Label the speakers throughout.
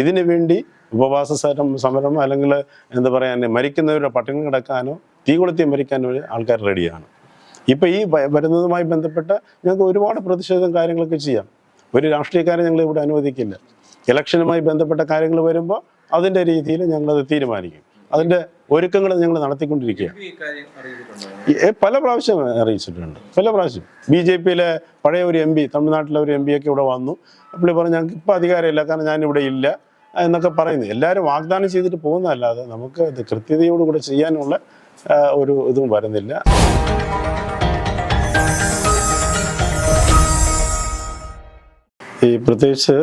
Speaker 1: ഇതിനു വേണ്ടി ഉപവാസ സമരം അല്ലെങ്കിൽ എന്താ പറയുക മരിക്കുന്നവരുടെ പട്ടിണി കിടക്കാനോ തീ കൊളുത്തി മരിക്കാനോ ആൾക്കാർ റെഡിയാണ്. ഇപ്പം ഈ വരുന്നതുമായി ബന്ധപ്പെട്ട ഞങ്ങൾക്ക് ഒരുപാട് പ്രതിഷേധം കാര്യങ്ങളൊക്കെ ചെയ്യാം. ഒരു രാഷ്ട്രീയക്കാരെ ഞങ്ങൾ ഇവിടെ അനുവദിക്കില്ല. ഇലക്ഷനുമായി ബന്ധപ്പെട്ട കാര്യങ്ങൾ വരുമ്പോൾ അതിന്റെ രീതിയിൽ ഞങ്ങളത് തീരുമാനിക്കും. അതിന്റെ ഒരുക്കങ്ങൾ ഞങ്ങൾ നടത്തിക്കൊണ്ടിരിക്കുകയാണ്. പല പ്രാവശ്യം അറിയിച്ചിട്ടുണ്ട്. പല പ്രാവശ്യം. ബി ജെ പിയിലെ പഴയ ഒരു എം പി തമിഴ്നാട്ടിലെ ഒരു എം പി ഒക്കെ ഇവിടെ വന്നു. അപ്പോൾ പറഞ്ഞു ഞങ്ങൾക്ക് ഇപ്പോൾ അധികാരമില്ല. കാരണം ഞാനിവിടെ ഇല്ല. എന്നൊക്കെ പറയുന്നത്. എല്ലാവരും വാഗ്ദാനം ചെയ്തിട്ട് പോകുന്നതല്ലാതെ നമുക്ക് ഇത് കൃത്യതയോടുകൂടെ ചെയ്യാനുള്ള ഒരു ഇതും വരുന്നില്ല. ഈ പ്രത്യേകിച്ച്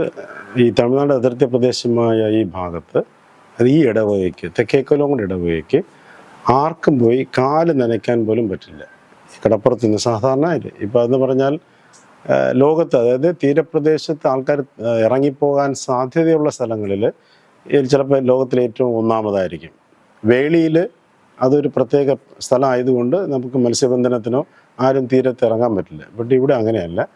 Speaker 1: ഈ തമിഴ്നാട് അതിർത്തി പ്രദേശമായ ഈ ഭാഗത്ത് ഈ ഇടവകയ്ക്ക് തെക്കേക്കൊല്ലംകുണ്ട് ഇടവകയ്ക്ക് ആർക്കും പോയി കാൽ നനയ്ക്കാൻ പോലും പറ്റില്ല. കടപ്പുറത്ത് നിന്ന് സാധാരണ ഇല്ല ഇപ്പം അതെന്ന് പറഞ്ഞാൽ ലോകത്ത് അതായത് തീരപ്രദേശത്ത് ആൾക്കാർ ഇറങ്ങിപ്പോകാൻ സാധ്യതയുള്ള സ്ഥലങ്ങളിൽ ചിലപ്പോൾ ലോകത്തിലെ ഏറ്റവും ഒന്നാമതായിരിക്കും. വേളിയിൽ അതൊരു പ്രത്യേക സ്ഥലമായതുകൊണ്ട് നമുക്ക് മത്സ്യബന്ധനത്തിനോ ആരും തീരത്ത് ഇറങ്ങാൻ പറ്റില്ല. ബട്ട് ഇവിടെ അങ്ങനെയല്ല.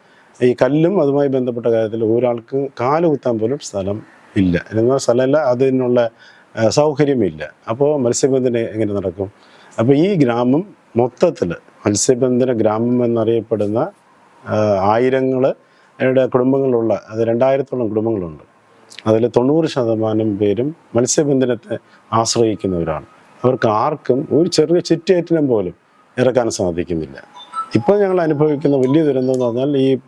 Speaker 1: ഈ കല്ലും അതുമായി ബന്ധപ്പെട്ട കാര്യത്തിൽ ഒരാൾക്ക് കാൽ കുത്താൻ പോലും സ്ഥലം ഇല്ല. എന്നാൽ സ്ഥലമല്ല അതിനുള്ള സൗകര്യമില്ല. അപ്പോൾ മത്സ്യബന്ധനം എങ്ങനെ നടക്കും? അപ്പോൾ ഈ ഗ്രാമം മൊത്തത്തിൽ മത്സ്യബന്ധന ഗ്രാമം എന്നറിയപ്പെടുന്ന ആയിരങ്ങൾ കുടുംബങ്ങളുള്ള അത് രണ്ടായിരത്തോളം കുടുംബങ്ങളുണ്ട്. അതിൽ തൊണ്ണൂറ് ശതമാനം പേരും മത്സ്യബന്ധനത്തെ ആശ്രയിക്കുന്നവരാണ്. അവർക്ക് ആർക്കും ഒരു ചെറിയ ചുറ്റേറ്റിനും പോലും ഇറക്കാൻ സാധിക്കുന്നില്ല. ഇപ്പോൾ ഞങ്ങൾ അനുഭവിക്കുന്ന വലിയ ദുരന്തം എന്ന് പറഞ്ഞാൽ ഈ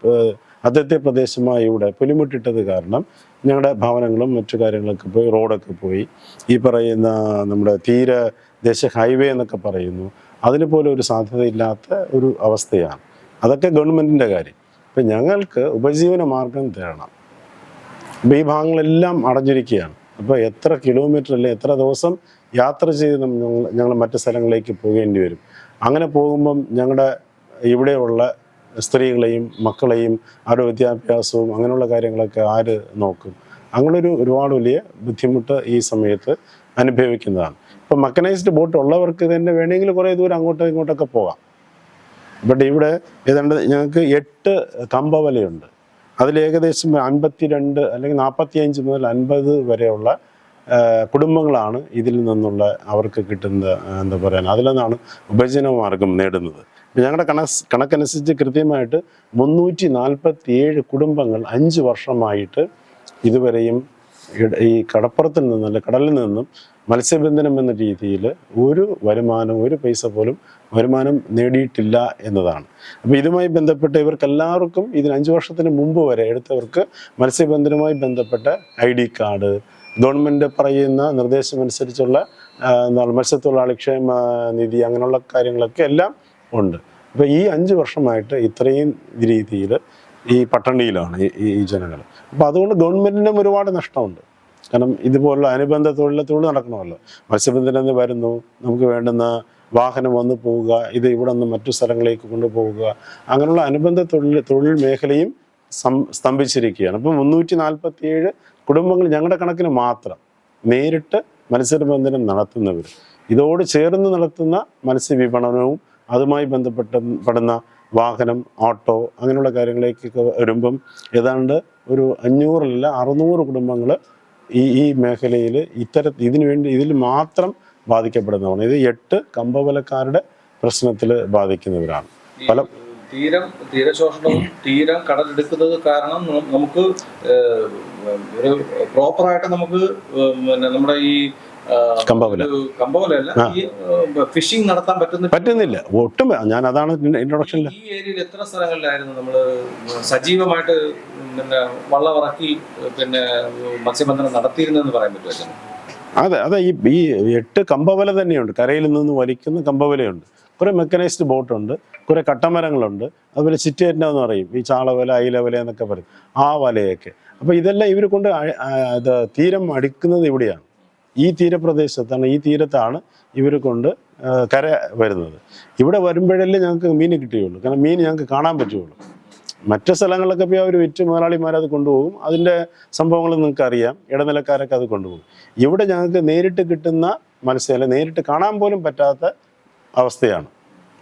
Speaker 1: അതിർത്തി പ്രദേശമായ ഇവിടെ പുലിമുട്ടിട്ടത് കാരണം ഞങ്ങളുടെ ഭവനങ്ങളും മറ്റു കാര്യങ്ങളൊക്കെ പോയി റോഡൊക്കെ പോയി. ഈ പറയുന്ന നമ്മുടെ തീരദേശ ഹൈവേ എന്നൊക്കെ പറയുന്നു. അതിന് പോലും ഒരു സാധ്യതയില്ലാത്ത ഒരു അവസ്ഥയാണ്. അതൊക്കെ ഗവൺമെന്റിന്റെ കാര്യം. ഇപ്പം ഞങ്ങൾക്ക് ഉപജീവന മാർഗം തേടണം. അപ്പം ഈ ഭാഗങ്ങളെല്ലാം അടഞ്ഞിരിക്കുകയാണ്. അപ്പോൾ എത്ര കിലോമീറ്റർ അല്ലെങ്കിൽ എത്ര ദിവസം യാത്ര ചെയ്ത് ഞങ്ങൾ ഞങ്ങൾ മറ്റ് സ്ഥലങ്ങളിലേക്ക് പോകേണ്ടി വരും. അങ്ങനെ പോകുമ്പം ഞങ്ങളുടെ ഇവിടെയുള്ള സ്ത്രീകളെയും മക്കളെയും അവരുടെ വിദ്യാഭ്യാസവും അങ്ങനെയുള്ള കാര്യങ്ങളൊക്കെ ആര് നോക്കും? അങ്ങനൊരു ഒരുപാട് വലിയ ബുദ്ധിമുട്ട് ഈ സമയത്ത് അനുഭവിക്കുന്നതാണ്. ഇപ്പം മക്കനൈസ്ഡ് ബോട്ട് ഉള്ളവർക്ക് തന്നെ വേണമെങ്കിൽ കുറേ ദൂരം അങ്ങോട്ടും ഇങ്ങോട്ടൊക്കെ പോകാം. ബട്ട് ഇവിടെ ഏതാണ്ട് ഞങ്ങൾക്ക് എട്ട് കമ്പവലയുണ്ട്. അതിൽ ഏകദേശം അൻപത്തിരണ്ട് അല്ലെങ്കിൽ നാൽപ്പത്തിയഞ്ച് മുതൽ അൻപത് വരെയുള്ള കുടുംബങ്ങളാണ് ഇതിൽ നിന്നുള്ള അവർക്ക് കിട്ടുന്ന എന്താ പറയുക അതിൽ നിന്നാണ് ഉപജനമാർഗം നേടുന്നത്. ഞങ്ങളുടെ കണസ് കണക്കനുസരിച്ച് കൃത്യമായിട്ട് മുന്നൂറ്റി നാൽപ്പത്തി ഏഴ് കുടുംബങ്ങൾ അഞ്ച് വർഷമായിട്ട് ഇതുവരെയും ഈ കടപ്പുറത്തിൽ നിന്നും അല്ല കടലിൽ നിന്നും മത്സ്യബന്ധനം എന്ന രീതിയിൽ ഒരു വരുമാനം ഒരു പൈസ പോലും വരുമാനം നേടിയിട്ടില്ല എന്നതാണ്. അപ്പോൾ ഇതുമായി ബന്ധപ്പെട്ട് ഇവർക്ക് എല്ലാവർക്കും ഇതിന് അഞ്ച് വർഷത്തിന് മുമ്പ് വരെ എടുത്തവർക്ക് മത്സ്യബന്ധനവുമായി ബന്ധപ്പെട്ട ഐ ഡി കാർഡ് ഗവൺമെന്റ് പറയുന്ന നിർദ്ദേശമനുസരിച്ചുള്ള എന്താണ് മത്സ്യത്തൊഴിലാളി ക്ഷേമ നിധി അങ്ങനെയുള്ള കാര്യങ്ങളൊക്കെ എല്ലാം ഉണ്ട്. അപ്പോൾ ഈ അഞ്ച് വർഷമായിട്ട് ഇത്രയും രീതിയിൽ ഈ പട്ടണിയിലാണ് ഈ ജനങ്ങൾ. അപ്പോൾ അതുകൊണ്ട് ഗവൺമെന്റിനും ഒരുപാട് നഷ്ടമുണ്ട്. കാരണം ഇതുപോലുള്ള അനുബന്ധ തൊഴിലെ തൊഴിൽ നടക്കണമല്ലോ. മത്സ്യബന്ധനം വരുന്നു നമുക്ക് വേണ്ടുന്ന വാഹനം വന്നു പോവുക ഇത് ഇവിടെ നിന്ന് മറ്റു സ്ഥലങ്ങളിലേക്ക് കൊണ്ടുപോവുക അങ്ങനെയുള്ള അനുബന്ധ തൊഴിൽ തൊഴിൽ മേഖലയും സ്തംഭിച്ചിരിക്കുകയാണ്. അപ്പം മുന്നൂറ്റി നാൽപ്പത്തി ഏഴ് കുടുംബങ്ങൾ ഞങ്ങളുടെ കണക്കിന് മാത്രം നേരിട്ട് മത്സ്യബന്ധനം നടത്തുന്നവർ ഇതോട് ചേർന്ന് നടത്തുന്ന മത്സ്യവിപണനവും അതുമായി ബന്ധപ്പെട്ട പെടുന്ന വാഹനം ഓട്ടോ അങ്ങനെയുള്ള കാര്യങ്ങളിലേക്കൊക്കെ വരുമ്പം ഏതാണ്ട് ഒരു അഞ്ഞൂറിലല്ല അറുന്നൂറ് കുടുംബങ്ങൾ ഈ ഈ മേഖലയിൽ ഇത്തര ഇതിനു വേണ്ടി ഇതിൽ മാത്രം ബാധിക്കപ്പെടുന്നതാണ്. ഇത് എട്ട് കമ്പവലക്കാരുടെ പ്രശ്നത്തിൽ ബാധിക്കുന്നവരാണ്. പല
Speaker 2: തീരം തീരശോഷണവും തീരം കടലെടുക്കുന്നത് കാരണം നമുക്ക് ഒരു പ്രോപ്പറായിട്ട് നമുക്ക് പിന്നെ നമ്മുടെ ഈ
Speaker 1: കമ്പവല.
Speaker 2: കമ്പവലല്ല ഫിഷിംഗ് നടത്താൻ പറ്റുന്ന
Speaker 1: പറ്റുന്നില്ല. ഒട്ടും ഞാൻ അതാണ് ഇൻട്രൊഡക്ഷനിൽ
Speaker 2: ഈ ഏരിയയിൽ എത്ര സ്ഥലങ്ങളിലായിരുന്നു നമ്മൾ സജീവമായിട്ട് പിന്നെ വള്ളമിറക്കി പിന്നെ മത്സ്യബന്ധനം നടത്തിയിരുന്നെന്ന് പറയാൻ പറ്റുമല്ലോ
Speaker 1: അതെ അതെ ഈ ഈ എട്ട് കമ്പവല തന്നെയുണ്ട്. കരയിൽ നിന്ന് വലിക്കുന്ന കമ്പവലയുണ്ട്. കുറേ മെക്കനൈസ്ഡ് ബോട്ടുണ്ട് കുറേ കട്ടമരങ്ങളുണ്ട്. അതുപോലെ ചിറ്റേറ്റ എന്ന് പറയും. ഈ ചാളവല അയിലവല എന്നൊക്കെ പറയും. ആ വലയൊക്കെ. അപ്പോൾ ഇതെല്ലാം ഇവർ കൊണ്ട് ഇത് തീരം അടിക്കുന്നത് ഇവിടെയാണ്. ഈ തീരപ്രദേശത്താണ് ഈ തീരത്താണ് ഇവർ കൊണ്ട് കര വരുന്നത്. ഇവിടെ വരുമ്പോഴല്ലേ ഞങ്ങൾക്ക് മീൻ കിട്ടുകയുള്ളൂ കാരണം മീൻ ഞങ്ങൾക്ക് കാണാൻ പറ്റുകയുള്ളൂ മറ്റു സ്ഥലങ്ങളിലൊക്കെ പോയി അവർ വിറ്റ് മുതലാളിമാർ അത് കൊണ്ടുപോകും. അതിന്റെ സംഭവങ്ങൾ നിങ്ങൾക്ക് അറിയാം ഇടനിലക്കാരൊക്കെ അത് കൊണ്ടുപോകും. ഇവിടെ ഞങ്ങൾക്ക് നേരിട്ട് കിട്ടുന്ന മത്സ്യം അല്ലെ നേരിട്ട് കാണാൻ പോലും പറ്റാത്ത അവസ്ഥയാണ്.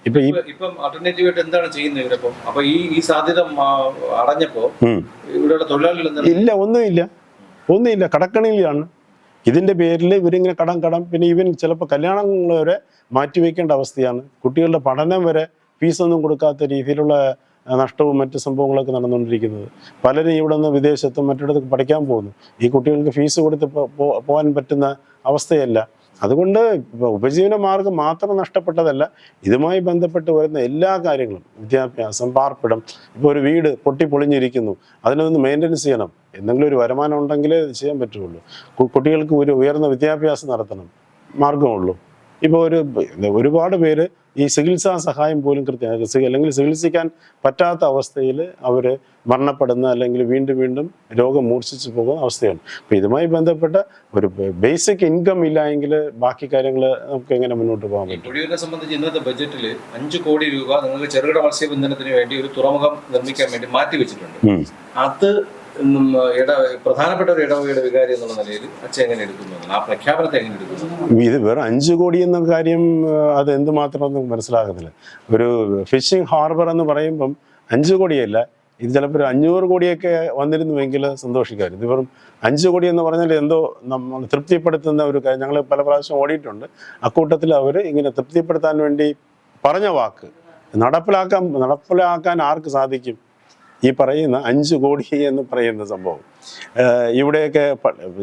Speaker 1: ഇപ്പൊ ഈ
Speaker 2: ഇപ്പൊ- ആൾട്ടർനേറ്റീവ് ആയിട്ട് എന്താണ് ചെയ്യുന്നത് ഇവരപ്പം അപ്പൊ ഈ ഈ സാധ്യത അടഞ്ഞപ്പോ
Speaker 1: ഇവിടെ
Speaker 2: ഇവിടെയുള്ള തൊഴിലാളികൾ
Speaker 1: ഇല്ല ഒന്നുമില്ല. ഒന്നുമില്ല. കടക്കണിയിലാണ്. ഇതിന്റെ പേരിൽ ഇവരിങ്ങനെ കടം കടം. പിന്നെ ഇവൻ ചിലപ്പോൾ കല്യാണങ്ങൾ വരെ മാറ്റിവെക്കേണ്ട അവസ്ഥയാണ്. കുട്ടികളുടെ പഠനം വരെ ഫീസൊന്നും കൊടുക്കാത്ത രീതിയിലുള്ള നഷ്ടവും മറ്റ് സംഭവങ്ങളൊക്കെ നടന്നുകൊണ്ടിരിക്കുന്നത്. പലരും ഇവിടെ നിന്ന് വിദേശത്തും മറ്റിടത്തും പഠിക്കാൻ പോകുന്നു. ഈ കുട്ടികൾക്ക് ഫീസ് കൊടുത്ത് പോകാൻ പറ്റുന്ന അവസ്ഥയല്ല. അതുകൊണ്ട് ഉപജീവന മാർഗം മാത്രം നഷ്ടപ്പെട്ടതല്ല ഇതുമായി ബന്ധപ്പെട്ട് വരുന്ന എല്ലാ കാര്യങ്ങളും വിദ്യാഭ്യാസം പാർപ്പിടം ഇപ്പോൾ ഒരു വീട് പൊട്ടി പൊളിഞ്ഞിരിക്കുന്നു അതിനൊന്ന് മെയിന്റനൻസ് ചെയ്യണം. എന്തെങ്കിലും ഒരു വരുമാനം ഉണ്ടെങ്കിലേ ചെയ്യാൻ പറ്റുള്ളൂ. കുട്ടികൾക്ക് ഒരു ഉയർന്ന വിദ്യാഭ്യാസം നടത്തണം. മാർഗമുള്ളൂ ഇപ്പോൾ ഒരു ഒരുപാട് പേര് ഈ ചികിത്സാ സഹായം പോലും കൃത്യം അല്ലെങ്കിൽ ചികിത്സിക്കാൻ പറ്റാത്ത അവസ്ഥയിൽ അവർ മരണപ്പെടുന്ന അല്ലെങ്കിൽ വീണ്ടും വീണ്ടും രോഗം മൂർച്ഛിച്ചു പോകുന്ന അവസ്ഥയാണ്. അപ്പോൾ ഇതുമായി ബന്ധപ്പെട്ട ഒരു ബേസിക് ഇൻകം ഇല്ല എങ്കിൽ ബാക്കി കാര്യങ്ങൾ നമുക്ക് എങ്ങനെ മുന്നോട്ട് പോകാൻ പറ്റും?
Speaker 2: പൊടിയൂരിനെ സംബന്ധിച്ച് ഇന്നത്തെ ബജറ്റിൽ അഞ്ച് കോടി രൂപ നിങ്ങൾക്ക് ചെറുകിട മത്സ്യബന്ധനത്തിന് വേണ്ടി ഒരു തുറമുഖം നിർമ്മിക്കാൻ വേണ്ടി മാറ്റി വെച്ചിട്ടുണ്ട് അത് ഇട പ്രധാനപ്പെട്ട ഒരു നിലയിൽ എങ്ങനെ എടുക്കുന്നു ആ പ്രഖ്യാപനത്തെ എങ്ങനെ എടുക്കുന്നു
Speaker 1: ഇത് വെറും അഞ്ച് കോടി എന്ന കാര്യം അത് എന്തുമാത്രം മനസ്സിലാകത്തില്ല. ഒരു ഫിഷിംഗ് ഹാർബർ എന്ന് പറയുമ്പം അഞ്ച് കോടിയല്ല ഇത് ചിലപ്പോൾ ഒരു അഞ്ഞൂറ് കോടിയൊക്കെ വന്നിരുന്നുവെങ്കിൽ സന്തോഷിക്കാമായിരുന്നു. ഇത് വെറും അഞ്ച് കോടി എന്ന് പറഞ്ഞാൽ എന്തോ നമ്മൾ തൃപ്തിപ്പെടുത്തുന്ന ഒരു കാര്യം. ഞങ്ങൾ പല പ്രാവശ്യം ഓടിയിട്ടുണ്ട്. അക്കൂട്ടത്തിൽ അവർ ഇങ്ങനെ തൃപ്തിപ്പെടുത്താൻ വേണ്ടി പറഞ്ഞ വാക്ക്. നടപ്പിലാക്കാൻ നടപ്പിലാക്കാൻ ആർക്ക് സാധിക്കും? ഈ പറയുന്ന അഞ്ച് കോടി എന്ന് പറയുന്ന സംഭവം. ഇവിടെയൊക്കെ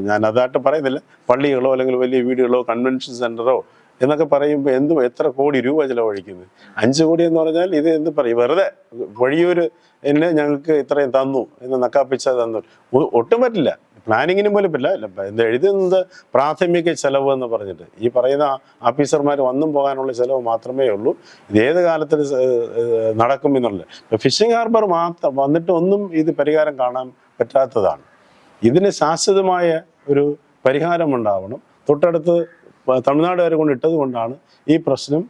Speaker 1: ഞാൻ അതായിട്ട് പറയുന്നില്ല. പള്ളികളോ അല്ലെങ്കിൽ വലിയ വീടുകളോ കൺവെൻഷൻ സെന്ററോ എന്നൊക്കെ പറയുമ്പോൾ എന്തും എത്ര കോടി രൂപ ചിലവഴിക്കുന്നത് അഞ്ച് കോടി എന്ന് പറഞ്ഞാൽ ഇത് എന്ത് പറയും? വെറുതെ വഴിയൊരു എന്നെ ഞങ്ങൾക്ക് ഇത്രയും തന്നു എന്ന് നക്കാപ്പിച്ച തന്നു. ഒട്ടും പറ്റില്ല. പ്ലാനിങ്ങിനും പോലും ഇല്ല, ഇത് എഴുതുന്നത് പ്രാഥമിക ചെലവ് എന്ന് പറഞ്ഞിട്ട്. ഈ പറയുന്ന ഓഫീസർമാർ വന്നും പോകാനുള്ള ചെലവ് മാത്രമേ ഉള്ളൂ. ഇത് ഏത് കാലത്തിൽ നടക്കും എന്നുള്ളത്. ഇപ്പൊ ഫിഷിംഗ് ഹാർബർ മാത്രം വന്നിട്ട് ഒന്നും ഇത് പരിഹാരം കാണാൻ പറ്റാത്തതാണ്. ഇതിന് ശാശ്വതമായ ഒരു പരിഹാരം ഉണ്ടാവണം. തൊട്ടടുത്ത് തമിഴ്നാട് വരെ കൊണ്ട് ഇട്ടത് കൊണ്ടാണ് ഈ പ്രശ്നം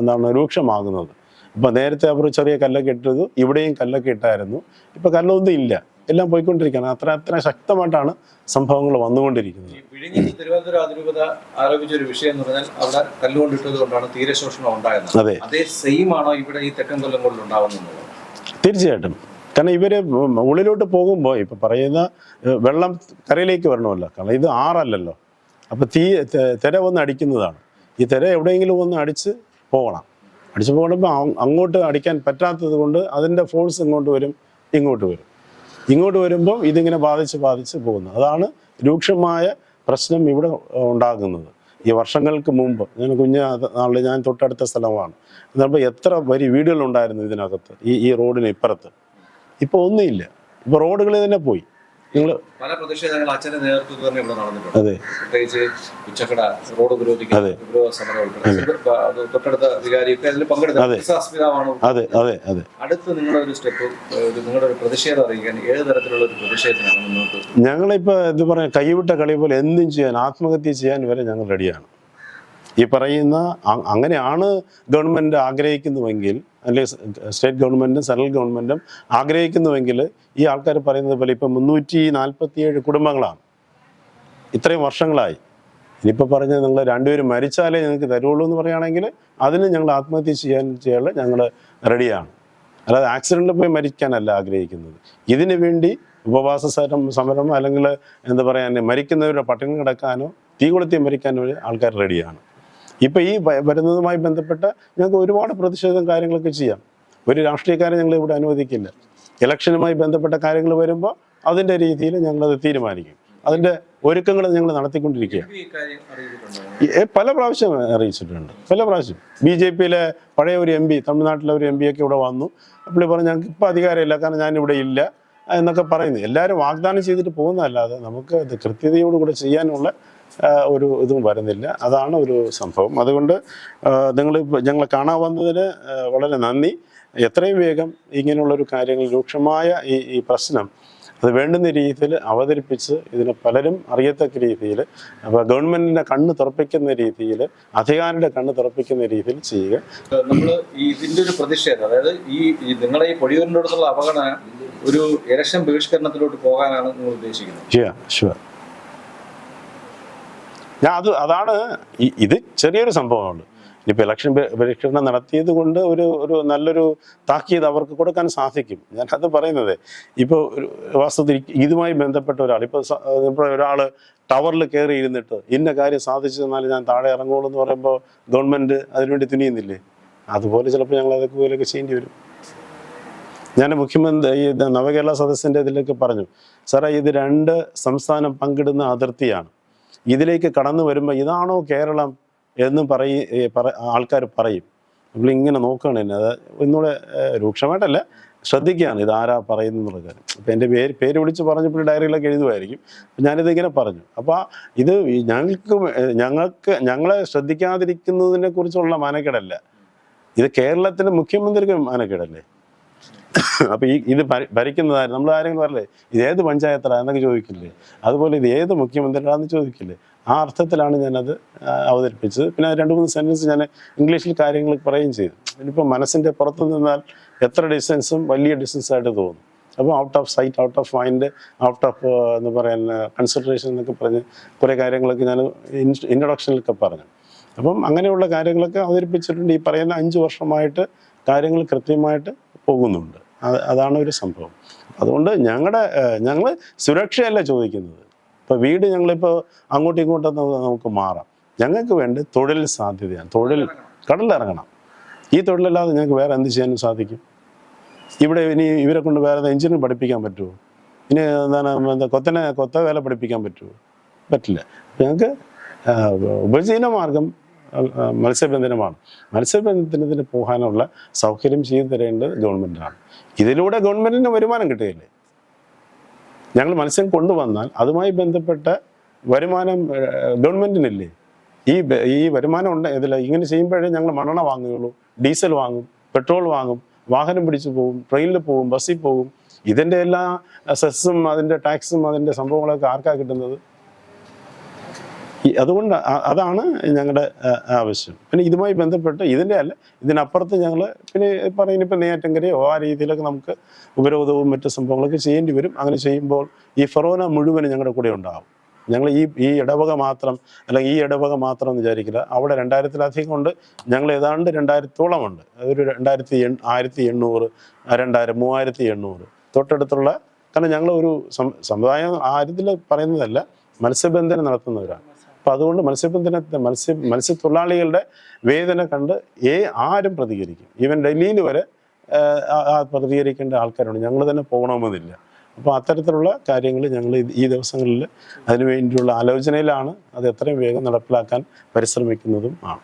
Speaker 1: എന്താണ് രൂക്ഷമാകുന്നത്. ഇപ്പം നേരത്തെ അവർ ചെറിയ കല്ലൊക്കെ ഇട്ടത് ഇവിടെയും കല്ലൊക്കെ ഇട്ടായിരുന്നു. ഇപ്പം കല്ലൊന്നും ഇല്ല. എല്ലാം പോയിക്കൊണ്ടിരിക്കുകയാണ്. അത്ര അത്ര ശക്തമായിട്ടാണ് സംഭവങ്ങൾ വന്നുകൊണ്ടിരിക്കുന്നത്.
Speaker 2: ഈ വിഴിഞ്ഞത്ത് തിരുവനന്തപുരം അതിരൂപത ആരോപിച്ച ഒരു വിഷയം എന്ന് പറഞ്ഞാൽ അവിടെ കല്ലുകൊണ്ടിട്ടത് കൊണ്ടാണ് തീരശോഷണം ഉണ്ടായത്.
Speaker 1: അതെ.
Speaker 2: അതേ സെയിം ആണോ ഇവിടെ ഈ തെക്കൻ കൊല്ലങ്ങളിൽ ഉണ്ടാവുന്നത്?
Speaker 1: തീർച്ചയായിട്ടും. കാരണം ഇവർ ഉള്ളിലോട്ട് പോകുമ്പോൾ ഇപ്പൊ പറയുന്ന വെള്ളം കരയിലേക്ക് വരണമല്ലോ. കാരണം ഇത് ആറല്ലല്ലോ. അപ്പൊ തീ തെ- തിര വന്ന് അടിക്കുന്നതാണ്. ഈ തിര എവിടെയെങ്കിലും ഒന്ന് അടിച്ച് പോകണം. അടിച്ച് പോകുമ്പോൾ അങ്ങോട്ട് അടിക്കാൻ പറ്റാത്തത് കൊണ്ട് അതിന്റെ ഫോഴ്സ് ഇങ്ങോട്ട് വരും ഇങ്ങോട്ട് വരും. ഇങ്ങോട്ട് വരുമ്പോൾ ഇതിങ്ങനെ ബാധിച്ച് ബാധിച്ച് പോകുന്നു. അതാണ് രൂക്ഷമായ പ്രശ്നം ഇവിടെ ഉണ്ടാകുന്നത്. ഈ വർഷങ്ങൾക്ക് മുമ്പ് ഞാൻ കുഞ്ഞ നാളിൽ ഞാൻ തൊട്ടടുത്ത സ്ഥലമാണ്. എന്നപ്പോൾ എത്ര വരി വീടുകളുണ്ടായിരുന്നു ഇതിനകത്ത് ഈ ഈ റോഡിന് ഇപ്പുറത്ത്. ഇപ്പോൾ ഒന്നുമില്ല. ഇപ്പോൾ റോഡുകൾ തന്നെ പോയി. നിങ്ങൾ
Speaker 2: പല പ്രതിഷേധങ്ങൾ അച്ഛന്റെ നേതൃത്വത്തിൽ തന്നെ ഇവിടെ നടന്നിട്ടുണ്ട്.
Speaker 1: അതെ.
Speaker 2: പ്രത്യേകിച്ച് ഉച്ചക്കട റോഡ് ഉപരോധിക്കുന്ന
Speaker 1: അതെ.
Speaker 2: ഉപരോധ സമരം ഉൾപ്പെടെ തൊട്ടടുത്ത വികാരിയൊക്കെ അതിൽ പങ്കെടുത്ത
Speaker 1: അതെ. അതെ അതെ
Speaker 2: അടുത്ത് നിങ്ങളുടെ ഒരു സ്റ്റെപ്പ് നിങ്ങളുടെ ഒരു പ്രതിഷേധം അറിയിക്കാൻ ഏത് തരത്തിലുള്ള ഒരു പ്രതിഷേധത്തിനാണ് മുന്നോട്ട്
Speaker 1: ഞങ്ങളിപ്പോൾ എന്ത് പറയാ കൈവിട്ട കളി പോലെ എന്തും ചെയ്യാൻ ആത്മഹത്യ ചെയ്യാൻ വരെ ഞങ്ങൾ റെഡിയാണ്. ഈ പറയുന്ന അങ്ങനെയാണ് ഗവൺമെന്റ് ആഗ്രഹിക്കുന്നുവെങ്കിൽ അല്ലെങ്കിൽ സ്റ്റേറ്റ് ഗവൺമെന്റും സെൻട്രൽ ഗവൺമെന്റും ആഗ്രഹിക്കുന്നുവെങ്കിൽ ഈ ആൾക്കാർ പറയുന്നത് പോലെ ഇപ്പം മുന്നൂറ്റി നാൽപ്പത്തിയേഴ് കുടുംബങ്ങളാണ്. ഇത്രയും വർഷങ്ങളായി. ഇനിയിപ്പോൾ പറഞ്ഞത് നിങ്ങൾ രണ്ടുപേരും മരിച്ചാലേ ഞങ്ങൾക്ക് തരുള്ളൂ എന്ന് പറയുകയാണെങ്കിൽ അതിന് ഞങ്ങൾ ആത്മഹത്യ ചെയ്യാൻ ചെയ്യാനുള്ള ഞങ്ങൾ റെഡിയാണ്. അല്ലാതെ ആക്സിഡന്റിൽ പോയി മരിക്കാനല്ല ആഗ്രഹിക്കുന്നത്. ഇതിനു വേണ്ടി ഉപവാസ സമരം അല്ലെങ്കിൽ എന്താ പറയാൻ മരിക്കുന്നവരുടെ പട്ടിണി കിടക്കാനോ തീ കൊളുത്തി മരിക്കാനോ ആൾക്കാർ റെഡിയാണ്. ഇപ്പം ഈ വരുന്നതുമായി ബന്ധപ്പെട്ട് ഞങ്ങൾക്ക് ഒരുപാട് പ്രതിഷേധം കാര്യങ്ങളൊക്കെ ചെയ്യാം. ഒരു രാഷ്ട്രീയക്കാരെ ഞങ്ങൾ ഇവിടെ അനുവദിക്കില്ല. ഇലക്ഷനുമായി ബന്ധപ്പെട്ട കാര്യങ്ങൾ വരുമ്പോൾ അതിന്റെ രീതിയിൽ ഞങ്ങളത് തീരുമാനിക്കും. അതിന്റെ ഒരുക്കങ്ങൾ ഞങ്ങൾ നടത്തിക്കൊണ്ടിരിക്കുകയാണ്. പല പ്രാവശ്യം അറിയിച്ചിട്ടുണ്ട്. പല പ്രാവശ്യം. ബി ജെ പിയിലെ പഴയ ഒരു എം പി തമിഴ്നാട്ടിലെ ഒരു എം പി ഒക്കെ ഇവിടെ വന്നു. അപ്പോൾ പറഞ്ഞു ഞങ്ങൾക്ക് ഇപ്പോൾ അധികാരമില്ല കാരണം ഞാനിവിടെ ഇല്ല എന്നൊക്കെ പറയുന്നു. എല്ലാവരും വാഗ്ദാനം ചെയ്തിട്ട് പോകുന്നതല്ലാതെ നമുക്ക് അത് കൃത്യതയോടുകൂടെ ചെയ്യാനുള്ള ഒരു ഇതും വരുന്നില്ല. അതാണ് ഒരു സംഭവം. അതുകൊണ്ട് നിങ്ങൾ ഞങ്ങളെ കാണാൻ വന്നതിന് വളരെ നന്ദി. എത്രയും വേഗം ഇങ്ങനെയുള്ളൊരു കാര്യങ്ങൾ രൂക്ഷമായ ഈ ഈ പ്രശ്നം അത് വേണ്ടുന്ന രീതിയിൽ അവതരിപ്പിച്ച് ഇതിനെ പലരും അറിയത്തക്ക രീതിയിൽ അപ്പോൾ ഗവൺമെന്റിന്റെ കണ്ണ് തുറപ്പിക്കുന്ന രീതിയിൽ അധികാരിയുടെ കണ്ണ് തുറപ്പിക്കുന്ന രീതിയിൽ ചെയ്യുക.
Speaker 2: നമ്മൾ ഈ ഇതിന്റെ ഒരു പ്രതിഷേധം അതായത് ഈ നിങ്ങളെ നിങ്ങളുടെ ഈ പൊഴിയൂരിന്റെ അടുത്തുള്ള അവഗണന ഒരു ഇലക്ഷൻ ബഹിഷ്കരണത്തിലോട്ട് പോകാനാണ് നിങ്ങൾ ഉദ്ദേശിക്കുന്നത്.
Speaker 1: ഷുവർ ഞാൻ അത് അതാണ് ഇത് ചെറിയൊരു സംഭവമാണ്. ഇനിയിപ്പോൾ ഇലക്ഷൻ പരിഷ്കരണം നടത്തിയത് കൊണ്ട് ഒരു ഒരു നല്ലൊരു താക്കീത് അവർക്ക് കൊടുക്കാൻ സാധിക്കും. ഞാൻ അത് പറയുന്നത് ഇപ്പോൾ വാസ്തവത്തിൽ ഇതുമായി ബന്ധപ്പെട്ട ഒരാൾ ഇപ്പോൾ ഒരാൾ ടവറിൽ കയറി ഇരുന്നിട്ട് ഇന്ന കാര്യം സാധിച്ചു തന്നാൽ ഞാൻ താഴെ ഇറങ്ങുള്ളൂ എന്ന് പറയുമ്പോൾ ഗവൺമെന്റ് അതിനുവേണ്ടി തുനിയുന്നില്ലേ? അതുപോലെ ചിലപ്പോൾ ഞങ്ങൾ അതൊക്കെ പോലെയൊക്കെ ചെയ്യേണ്ടി വരും. ഞാൻ മുഖ്യമന്ത്രി ഈ നവകേരള സദസ്സിന്റെ ഇതിലേക്ക് പറഞ്ഞു സാറേ ഇത് രണ്ട് സംസ്ഥാനം പങ്കിടുന്ന അതിർത്തിയാണ്. ഇതിലേക്ക് കടന്നു വരുമ്പോൾ ഇതാണോ കേരളം എന്ന് പറയ ആൾക്കാർ പറയും. നമ്മൾ ഇങ്ങനെ നോക്കുകയാണ് എന്നെ അത് ഒന്നുകൂടെ രൂക്ഷമായിട്ടല്ല ശ്രദ്ധിക്കുകയാണ് ഇത് ആരാ പറയുന്നത് എന്നുള്ള കാര്യം. അപ്പം എന്റെ പേര് പേര് വിളിച്ച് പറഞ്ഞപ്പോൾ ഡയറിയിലൊക്കെ എഴുതുമായിരിക്കും. ഞാനിത് ഇങ്ങനെ പറഞ്ഞു. അപ്പോൾ ഇത് ഞങ്ങൾക്ക് ഞങ്ങൾക്ക് ഞങ്ങളെ ശ്രദ്ധിക്കാതിരിക്കുന്നതിനെ കുറിച്ചുള്ള മാനക്കേടല്ല. ഇത് കേരളത്തിന്റെ മുഖ്യമന്ത്രിക്ക് മാനക്കേടല്ലേ? അപ്പൊ ഈ ഇത് ഭരിക്കുന്നതായി നമ്മൾ ആരെങ്കിലും പറയല്ലേ? ഇത് ഏത് പഞ്ചായത്തടാ എന്നൊക്കെ ചോദിക്കില്ലേ? അതുപോലെ ഇത് ഏത് മുഖ്യമന്ത്രിയാണെന്ന് ചോദിക്കില്ലേ? ആ അർത്ഥത്തിലാണ് ഞാനത് അവതരിപ്പിച്ചത്. പിന്നെ രണ്ട് മൂന്ന് സെന്റൻസ് ഞാൻ ഇംഗ്ലീഷിൽ കാര്യങ്ങൾ പറയുകയും ചെയ്തു. ഇനിയിപ്പോൾ മനസ്സിന്റെ പുറത്ത് നിന്നാൽ എത്ര ഡിസ്റ്റൻസും വലിയ ഡിസ്റ്റൻസ് ആയിട്ട് തോന്നും. അപ്പോൾ out of sight out of mind out of എന്ന് പറയുന്ന കൺസിഡറേഷൻ എന്നൊക്കെ പറഞ്ഞ് കുറേ കാര്യങ്ങളൊക്കെ ഞാൻ ഇൻട്രൊഡക്ഷനിലൊക്കെ പറഞ്ഞു. അപ്പം അങ്ങനെയുള്ള കാര്യങ്ങളൊക്കെ അവതരിപ്പിച്ചിട്ടുണ്ട്. ഈ പറയുന്ന അഞ്ച് വർഷമായിട്ട് കാര്യങ്ങൾ കൃത്യമായിട്ട് പോകുന്നുണ്ട്. അതാണ് ഒരു സംഭവം. അതുകൊണ്ട് ഞങ്ങളുടെ ഞങ്ങൾ സുരക്ഷയല്ല ചോദിക്കുന്നത്. ഇപ്പോൾ വീട് ഞങ്ങളിപ്പോൾ അങ്ങോട്ടും ഇങ്ങോട്ടും നമുക്ക് മാറാം. ഞങ്ങൾക്ക് വേണ്ടി തൊഴിൽ സാധ്യതയാണ്. തൊഴിൽ കടലിറങ്ങണം ഈ തൊഴിലല്ലാതെ ഞങ്ങൾക്ക് വേറെ എന്ത് ചെയ്യാനും സാധിക്കും? ഇവിടെ ഇനി ഇവരെ കൊണ്ട് വേറെ എഞ്ചിനീയർ പഠിപ്പിക്കാൻ പറ്റുമോ ഇനി എന്താണ് എന്താ കൊത്തനെ കൊത്ത വേല പഠിപ്പിക്കാൻ പറ്റുമോ പറ്റില്ല. ഞങ്ങൾക്ക് ഉപജീവന മാർഗം മത്സ്യബന്ധനമാണ്. മത്സ്യബന്ധനത്തിന് പോകാനുള്ള സൗകര്യം ചെയ്തു തരേണ്ടത് ഗവൺമെന്റാണ് ഇതിലൂടെ ഗവൺമെന്റിന് വരുമാനം കിട്ടുകയില്ലേ? ഞങ്ങൾ മത്സ്യം കൊണ്ടുവന്നാൽ അതുമായി ബന്ധപ്പെട്ട വരുമാനം ഗവൺമെന്റിനില്ലേ ഈ ഈ വരുമാനം ഉണ്ട് ഇതിൽ ഇങ്ങനെ ചെയ്യുമ്പോഴേ ഞങ്ങൾ മണ്ണെണ്ണ വാങ്ങുകയുള്ളൂ ഡീസൽ വാങ്ങും പെട്രോൾ വാങ്ങും വാഹനം പിടിച്ചു പോകും ട്രെയിനിൽ പോകും ബസ്സിൽ പോകും. ഇതിന്റെ എല്ലാ സെസ്സും അതിന്റെ ടാക്സും അതിന്റെ സംഭവങ്ങളൊക്കെ ആർക്കാണ് കിട്ടുന്നത്? അതുകൊണ്ട് അതാണ് ഞങ്ങളുടെ ആവശ്യം. പിന്നെ ഇതുമായി ബന്ധപ്പെട്ട് ഇതിന്റെ അല്ല ഇതിനപ്പുറത്ത് ഞങ്ങൾ പിന്നെ പറയുന്ന ഇപ്പം നെയ്യാറ്റങ്കരയോ ആ രീതിയിലൊക്കെ നമുക്ക് ഉപരോധവും മറ്റു സംഭവങ്ങളൊക്കെ ചെയ്യേണ്ടി വരും. അങ്ങനെ ചെയ്യുമ്പോൾ ഈ ഫെറോന മുഴുവനും ഞങ്ങളുടെ കൂടെ ഉണ്ടാവും. ഞങ്ങൾ ഈ ഈ ഇടവക മാത്രം അല്ലെങ്കിൽ ഈ ഇടവക മാത്രം എന്ന് വിചാരിക്കില്ല. അവിടെ രണ്ടായിരത്തിലധികം ഉണ്ട്. ഞങ്ങൾ ഏതാണ്ട് രണ്ടായിരത്തോളം ഉണ്ട്. അതൊരു രണ്ടായിരത്തി എൺ ആയിരത്തി എണ്ണൂറ് രണ്ടായിരം മൂവായിരത്തി എണ്ണൂറ്. തൊട്ടടുത്തുള്ള കാരണം ഞങ്ങൾ ഒരു സമുദായം ആര്യത്തിൽ പറയുന്നതല്ല മത്സ്യബന്ധനം നടത്തുന്നവരാണ്. അപ്പം അതുകൊണ്ട് മത്സ്യബന്ധനത്തെ മത്സ്യ മത്സ്യത്തൊഴിലാളികളുടെ വേദന കണ്ട് ഏ ആരും പ്രതികരിക്കും. ഈവൻ ഡൽഹിയിൽ വരെ പ്രതികരിക്കേണ്ട ആൾക്കാരുണ്ട്. ഞങ്ങൾ തന്നെ പോകണമെന്നില്ല. അപ്പോൾ അത്തരത്തിലുള്ള കാര്യങ്ങൾ ഞങ്ങൾ ഈ ദിവസങ്ങളിൽ അതിനു വേണ്ടിയുള്ള ആലോചനയിലാണ് അത് എത്രയും വേഗം നടപ്പിലാക്കാൻ പരിശ്രമിക്കുന്നതും ആണ്.